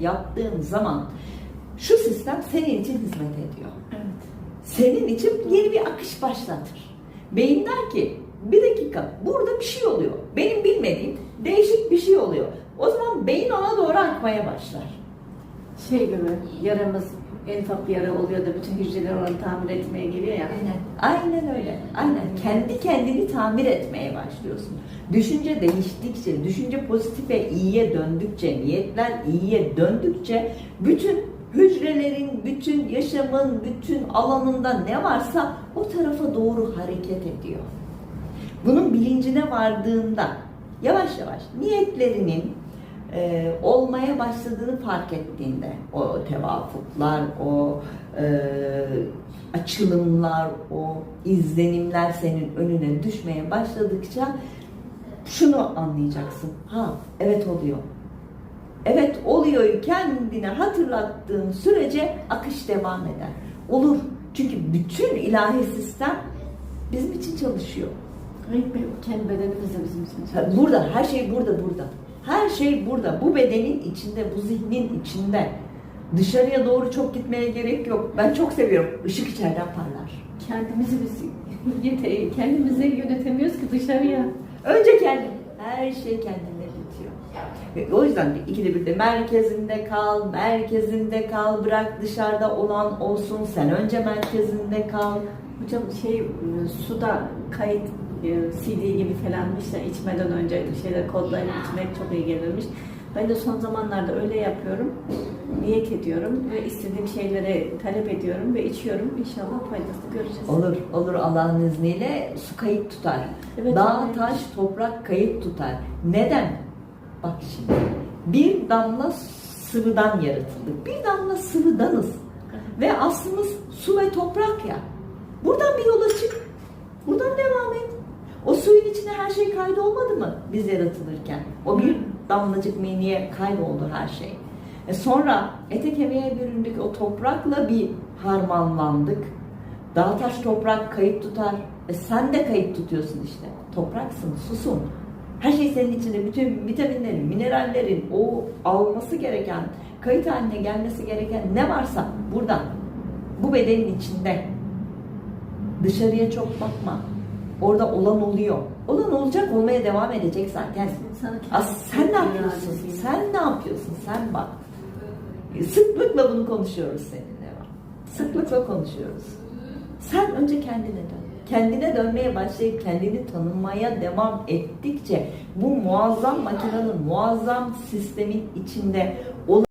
yaptığın zaman şu sistem senin için hizmet ediyor. Evet. Senin için yeni bir akış başlatır. Beyin der ki bir dakika burada bir şey oluyor. Benim bilmediğim değişik bir şey oluyor. O zaman beyin ona doğru akmaya başlar. Şey gibi yaramız en ufak bir yara oluyor da bütün hücreler onu tamir etmeye geliyor ya. Aynen. Aynen öyle. Aynen. Kendi kendini tamir etmeye başlıyorsun. Düşünce değiştikçe, düşünce pozitife, iyiye döndükçe, niyetler iyiye döndükçe bütün hücrelerin, bütün yaşamın, bütün alanında ne varsa o tarafa doğru hareket ediyor. Bunun bilincine vardığında yavaş yavaş niyetlerinin e, olmaya başladığını fark ettiğinde o tevafuklar, o e, açılımlar, o izlenimler senin önüne düşmeye başladıkça şunu anlayacaksın. Ha evet oluyor. Evet oluyor kendine hatırlattığın sürece akış devam eder. Olur. Çünkü bütün ilahi sistem bizim için çalışıyor. Hayır, kendi bedenimiz de bizim için. Ha, Burada, her şey burada, burada. Her şey burada. Bu bedenin içinde, bu zihnin içinde. Dışarıya doğru çok gitmeye gerek yok. Ben çok seviyorum. Işık içeriden parlar. Kendimizi biz kendimizi yönetemiyoruz ki dışarıya. Önce kendim. Her şey bitiyor. Ve o yüzden de ikide bir de merkezinde kal, merkezinde kal, bırak dışarıda olan olsun, sen önce merkezinde kal. Hocam şey e, suda kayıt e, CD gibi falan işte içmeden önce şeyler kodlayıp içmek çok iyi gelirmiş. Ben de son zamanlarda öyle yapıyorum. Niyet ediyorum ve istediğim şeyleri talep ediyorum ve içiyorum. İnşallah faydasını göreceğiz. Olur, olur Allah'ın izniyle su kayıt tutar. Evet, Dağ, evet. taş, toprak kayıt tutar. Neden? Bak şimdi. Bir damla sıvıdan yaratıldık. Bir damla sıvıdanız. Ve aslımız su ve toprak ya. Buradan bir yola çık. Buradan devam et. O suyun içine her şey kaydolmadı mı biz yaratılırken? O bir damlacık miniye kayboldu her şey. E sonra ete kemiğe büründük. O toprakla bir harmanlandık. Dağ taş toprak kayıt tutar. E sen de kayıt tutuyorsun işte. Topraksın, susun. Her şey senin içinde. Bütün vitaminlerin, minerallerin, o alması gereken, kayıt haline gelmesi gereken ne varsa burada. Bu bedenin içinde. Dışarıya çok bakma. Orada olan oluyor. Olan olacak, olmaya devam edecek zaten. As sen ne yapıyorsun? Sen ne yapıyorsun? Sen bak. Sıklıkla bunu konuşuyoruz seninle. Sıklıkla konuşuyoruz. Sen önce kendine dön. Kendine dönmeye başlayıp kendini tanımaya devam ettikçe bu muazzam makinenin muazzam sistemin içinde olan